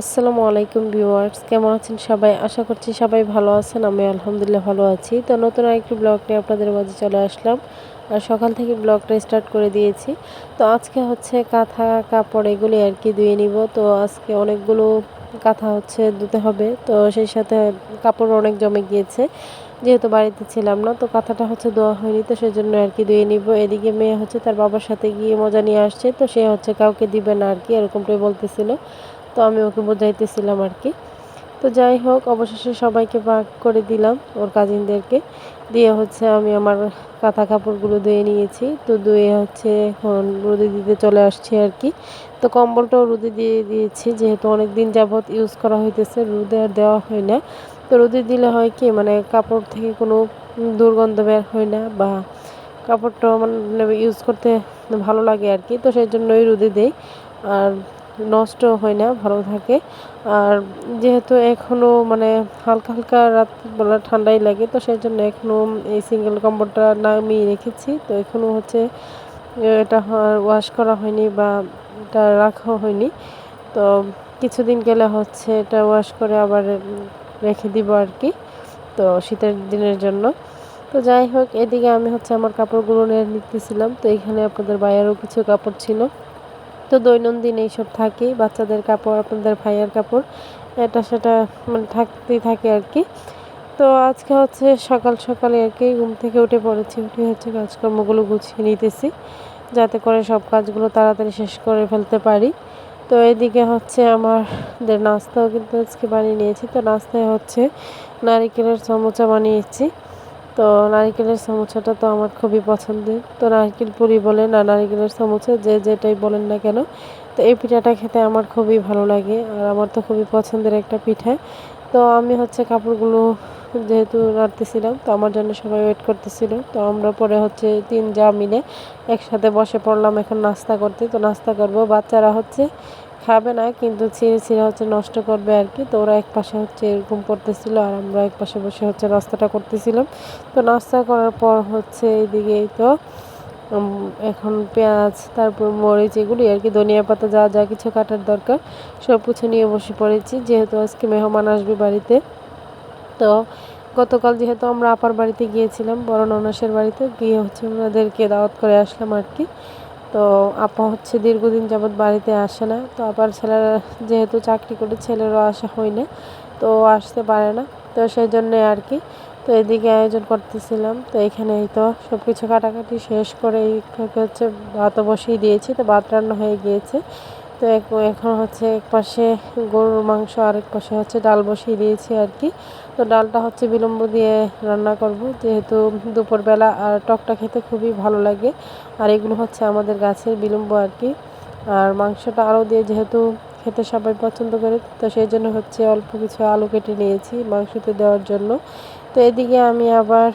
আসসালামু আলাইকুম ভিউয়ার্স, কেমন আছেন সবাই? আশা করছি সবাই ভালো আছেন, আমি আলহামদুলিল্লাহ ভালো আছি। তো নতুন আরেকটি ব্লগ নিয়ে আপনাদের মাঝে চলে আসলাম। আর সকাল থেকে ব্লগটা স্টার্ট করে দিয়েছি। তো আজকে হচ্ছে কাঁথা কাপড় এগুলি আর কি ধুয়ে নিব। তো আজকে অনেকগুলো কাঁথা হচ্ছে ধুতে হবে। তো সেই সাথে কাপড় অনেক জমে গিয়েছে। যেহেতু বাড়িতে ছিলাম না, তো কাঁথাটা হচ্ছে ধোয়া হয়নি, তো সেই জন্য আর কি ধুয়ে নিব। এদিকে মেয়ে হচ্ছে তার বাবার সাথে গিয়ে মজা নিয়ে আসছে, তো সে হচ্ছে কাউকে দিবে না আর কি, এরকমটাই বলতেছিল। তো আমি ওকে বোঝাইতেছিলাম আর কি। তো যাই হোক, অবশেষে সবাইকে ভাগ করে দিলাম ওর কাজিনদেরকে দিয়ে হচ্ছে আমি আমার কাঁথা কাপড়গুলো ধুয়ে নিয়েছি। তো ধুয়ে হচ্ছে এখন রোদে দিতে চলে আসছি আর কি। তো কম্বলটাও রোদে দিয়ে দিয়েছি, যেহেতু অনেক দিন যাবৎ ইউজ করা হইতেছে, রোদে আর দেওয়া হয় না। তো রোদে দিলে হয় কি মানে কাপড় থেকে কোনো দুর্গন্ধ বের হয় না বা কাপড়টা মানে ইউজ করতে ভালো লাগে আর কি। তো সেই জন্যই রোদে দেই। আর নষ্ট হয় না, ভালো থাকে। আর যেহেতু এখনও মানে হালকা হালকা রাত রাতবেলা ঠান্ডাই লাগে, তো সেই জন্য এখনও এই সিঙ্গেল কম্বলটা নামিয়ে রেখেছি। তো এখনও হচ্ছে, এটা ওয়াশ করা হয়নি বা এটা রাখা হয়নি। তো কিছুদিন গেলে হচ্ছে এটা ওয়াশ করে আবার রেখে দিব আর কি, তো শীতের দিনের জন্য। তো যাই হোক, এদিকে আমি হচ্ছে আমার কাপড়গুলো নিয়ে নিতেছিলাম। তো এখানে আপনাদের বাইরেও কিছু কাপড় ছিল। তো দৈনন্দিন এইসব থাকেই বাচ্চাদের কাপড়, আপনাদের ভাইয়ের কাপড়, এটা সেটা মানে থাকতেই থাকে আর কি। তো আজকে হচ্ছে সকাল সকালে আর কি ঘুম থেকে উঠে পড়েছি, উঠে হচ্ছে কাজকর্মগুলো গুছিয়ে নিতেছি, যাতে করে সব কাজগুলো তাড়াতাড়ি শেষ করে ফেলতে পারি। তো এদিকে হচ্ছে আমাদের নাস্তাও কিন্তু আজকে বানিয়ে নিয়েছি, তো নাস্তায় হচ্ছে নারিকেলের চামচা বানিয়েছি। তো নারিকেলের সমোসাটা তো আমার খুবই পছন্দের। তো নারকেল পুরি বলেন আর নারিকেলের সমোসা যে যেটাই বলেন না কেন, তো এই পিঠাটা খেতে আমার খুবই ভালো লাগে আর আমার তো খুবই পছন্দের একটা পিঠা। তো আমি হচ্ছে কাপড়গুলো যেহেতু নাড়তেছিলাম, তো আমার জন্য সবাই ওয়েট করতেছিল। তো আমরা পরে হচ্ছে তিন যা মিলে একসাথে বসে পড়লাম এখন নাস্তা করতে। তো নাস্তা করব, বাচ্চারা হচ্ছে খাবে না, কিন্তু ছিঁড়ে ছিঁড়ে হচ্ছে নষ্ট করবে আর কি। তো ওরা এক পাশে হচ্ছে এরকম করতেছিল আর আমরা এক পাশে বসে হচ্ছে নাস্তাটা করতেছিলাম। তো নাস্তা করার পর হচ্ছে এইদিকে তো এখন পেঁয়াজ, তারপর মরিচ এগুলি আর কি, ধনিয়া পাতা যা যা কিছু কাটার দরকার, সব কিছু নিয়ে বসে পড়েছি। যেহেতু আজকে মেহমান আসবে বাড়িতে, তো গতকাল যেহেতু আমরা আপার বাড়িতে গিয়েছিলাম বড় ননাসের বাড়িতে, গিয়ে হচ্ছে ওনাদেরকে দাওয়াত করে আসলাম আর কি। তো আপা হচ্ছে দীর্ঘদিন যাবৎ বাড়িতে আসে না। তো আবার ছেলেরা যেহেতু চাকরি করে ছেলেরও আসা হয় না, তো আসতে পারে না। তো সেই জন্যে আর কি, তো এদিকে আয়োজন করতেছিলাম। তো এখানেই তো সব কিছু কাটাকাটি শেষ করে এই হচ্ছে ভাতও বসিয়ে দিয়েছি। তো ভাত রান্না হয়ে গিয়েছে। তো এখন হচ্ছে এক পাশে গরুর মাংস, আরেক পাশে হচ্ছে ডাল বসিয়ে দিয়েছি আর কি। তো ডালটা হচ্ছে বিলম্ব দিয়ে রান্না করব, যেহেতু দুপুরবেলা আর টকটা খেতে খুবই ভালো লাগে। আর এগুলো হচ্ছে আমাদের গাছের বিলম্ব আর কি। আর মাংসটা আরও দিয়ে যেহেতু খেতে সবাই পছন্দ করে, তো সেই জন্য হচ্ছে অল্প কিছু আলু কেটে নিয়েছি মাংসতে দেওয়ার জন্য। তো এদিকে আমি আবার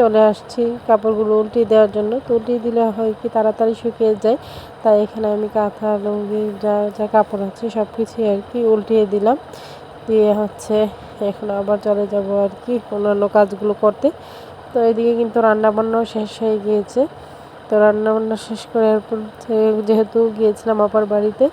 চলে আসছি কাপড়গুলো উল্টিয়ে দেওয়ার জন্য। তো উল্টিয়ে দিলে হয় কি তাড়াতাড়ি শুকিয়ে যায়। তাই এখানে আমি কাঁথা, লুঙ্গি, যা যা কাপড় আছে সব কিছুই আর কি উল্টিয়ে দিলাম। দিয়ে হচ্ছে এখন আবার চলে যাব আর কি অন্যান্য কাজগুলো করতে। তো এদিকে কিন্তু রান্নাবান্নাও শেষ হয়ে গিয়েছে। তো রান্নাবান্না শেষ করে এরপর যেহেতু গিয়েছিলাম আপার বাড়িতে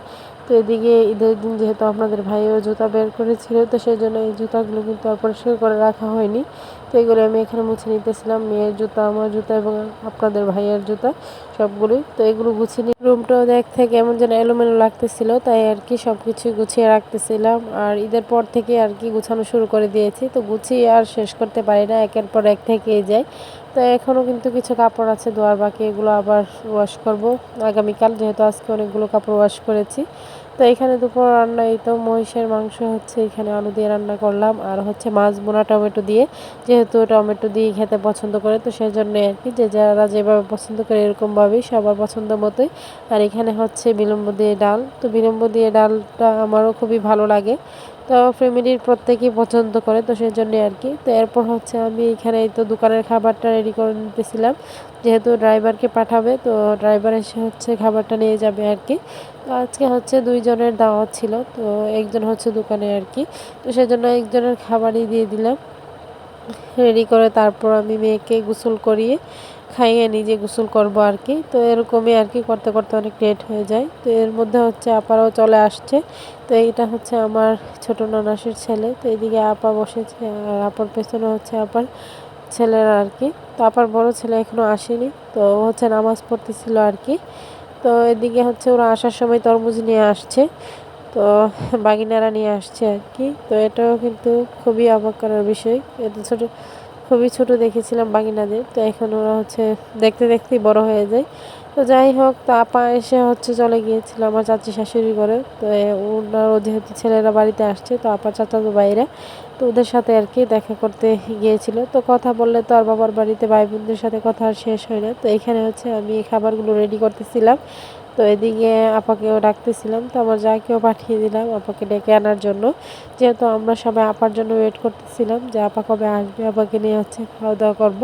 তো এদিকে ঈদের দিন যেহেতু আপনাদের ভাইও জুতা বের করেছিল, তো সেই জন্য এই জুতাগুলো কিন্তু আর পরিষ্কার করে রাখা হয়নি। তো এগুলো আমি এখানে মুছে নিতেছিলাম, মেয়ের জুতা, আমার জুতা এবং আপনাদের ভাইয়ের জুতা সবগুলোই। তো এগুলো গুছিয়ে নিয়ে রুমটাও দেখ থেকে এমন যেন এলোমেলো লাগতেছিল, তাই আর কি সব কিছু গুছিয়ে রাখতেছিলাম। আর ঈদের পর থেকে আর কি গুছানো শুরু করে দিয়েছি, তো গুছিয়ে আর শেষ করতে পারি না, একের পর এক থেকেই যায়। তো এখনও কিন্তু কিছু কাপড় আছে, দোয়ার বাকি, এগুলো আবার ওয়াশ করব। আগামীকাল যেহেতু আজকে অনেকগুলো কাপড় ওয়াশ করেছি। তো এখানে দুপুর রান্না, এই তো মহিষের মাংস হচ্ছে, এখানে আলু দিয়ে রান্না করলাম। আর হচ্ছে মাছ বোনা টমেটো দিয়ে, যেহেতু টমেটো দিয়ে খেতে পছন্দ করে, তো সেই জন্য আর কি, যে যারা যেভাবে পছন্দ করে এরকমভাবেই সবার পছন্দ মতোই। আর এখানে হচ্ছে বিলম্ব দিয়ে ডাল, তো বিলম্ব দিয়ে ডালটা আমারও খুবই ভালো লাগে। তো ফ্যামিলির প্রত্যেকেই পছন্দ করে তো সেই জন্যে আর কি। তো এরপর হচ্ছে আমি এখানে তো দোকানের খাবারটা রেডি করে নিতেছিলাম। যেহেতু ড্রাইভারকে পাঠাবে, তো ড্রাইভার এসে হচ্ছে খাবারটা নিয়ে যাবে আর কি। তো আজকে হচ্ছে দুইজনের দাওয়াত ছিল, তো একজন হচ্ছে দোকানে আর কি। তো সেজন্য একজনের খাবারই দিয়ে দিলাম। রেডি করে তারপর আমি মেয়েকে গোসল করিয়ে খাইয়ে নিজে গোসল করব আর কি। তো এরকমই আর কি করতে করতে অনেক লেট হয়ে যায়। তো এর মধ্যে হচ্ছে আপারাও চলে আসছে। তো এইটা হচ্ছে আমার ছোট ননাসের ছেলে। তো এদিকে আপা বসেছে আর আপার পেছনে হচ্ছে আপার ছেলেরা আর কি। তো আপার বড় ছেলে এখনও আসেনি। তো হচ্ছে নামাজ পড়তেছিল আর কি। তো এদিকে হচ্ছে ওরা আসার সময় তরমুজ নিয়ে আসছে। তো বাগিনারা নিয়ে আসছে আর কি। তো এটাও কিন্তু খুবই অবাক করার বিষয়। এত ছোটো, খুবই ছোট দেখেছিলাম বাগিনাদের। তো এখন ওরা হচ্ছে দেখতে দেখতেই বড় হয়ে যায়। তো যাই হোক, তা আপা এসে হচ্ছে চলে গিয়েছিল আমার চাচি শাশুড়ি করে তো ওনারও যেহেতু ছেলেরা বাড়িতে আসছে, তো আপা চাচা তো বাইরে। তো ওদের সাথে আর কি দেখা করতে গিয়েছিল। তো কথা বললে তো আর বাবার বাড়িতে ভাই বোনদের সাথে কথা আর শেষ হয় না। তো এখানে হচ্ছে আমি খাবারগুলো রেডি করতেছিলাম। তো এদিকে আপাকেও ডাকতেছিলাম, তো আমার যাকেও পাঠিয়ে দিলাম আপাকে ডেকে আনার জন্য। যেহেতু আমরা সবাই আপার জন্য ওয়েট করতেছিলাম যে আপা কবে আসবে, আপাকে নিয়ে হচ্ছে খাওয়া দাওয়া করব।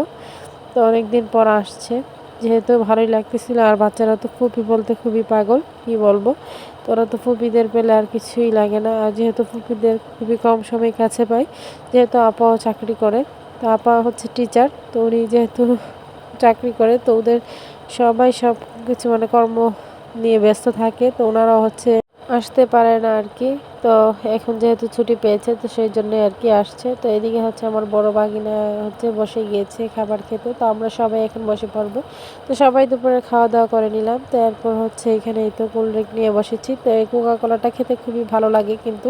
তো অনেক দিন পর আসছে, যেহেতু ভালোই লাগতেছিল, আর বাচ্চারা তো ফুপি বলতে খুবই পাগল, কি বলব? তোরা তো ফুপিদের পেলে আর কিছুই লাগে না, আর যেহেতু ফুপিদের খুবই কম সময় কাছে পাই যেহেতু আপাও চাকরি করে, তো আপা হচ্ছে টিচার তো উনি যেহেতু চাকরি করে, তো ওদের সবাই সব কিছু মানে কর্ম নিয়ে ব্যস্ত থাকে, তো ওনারা হচ্ছে আসতে পারে না আর কি। তো এখন যেহেতু ছুটি পেয়েছে, তো সেই জন্য আর কি আসছে। তো এদিকে হচ্ছে আমার বড় বাগিনা হচ্ছে বসে গিয়েছে খাবার খেতে, তো আমরা সবাই এখন বসে পড়ব। তো সবাই দুপুরে খাওয়া দাওয়া করে নিলাম। তো এরপর হচ্ছে এখানে এই তো কোল্ড ড্রিঙ্ক নিয়ে বসেছি। তো এই কোকা কোলাটা খেতে খুবই ভালো লাগে কিন্তু।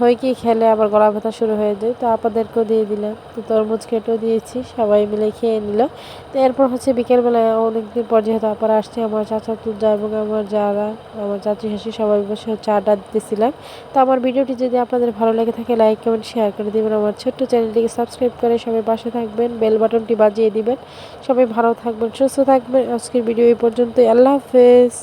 হয় কি খেলে আবার গলা ব্যথা শুরু হয়ে যায়। তো আপাদেরকেও দিয়ে দিলাম। তো তরমুজ কেটেও দিয়েছি। সবাই মিলে খেয়ে নিল। তো এরপর হচ্ছে বিকেলবেলায় অনেকদিন পর যেহেতু আপার আসছে, আমার চাচা তুজা এবং আমার যারা, আমার চাচি শাশি সবাই বসে হচ্ছে আড্ডা দিতেছিলাম। তো আমার ভিডিওটি যদি আপনাদের ভালো লেগে থাকে লাইক কমেন্ট শেয়ার করে দেবেন। আমার ছোট্ট চ্যানেলটিকে সাবস্ক্রাইব করে সবাই পাশে থাকবেন বেল বাটনটি বাজিয়ে দিবেন। সবাই ভালো থাকবেন, সুস্থ থাকবেন। আজকের ভিডিও এই পর্যন্তই। আল্লাহ হাফেজ।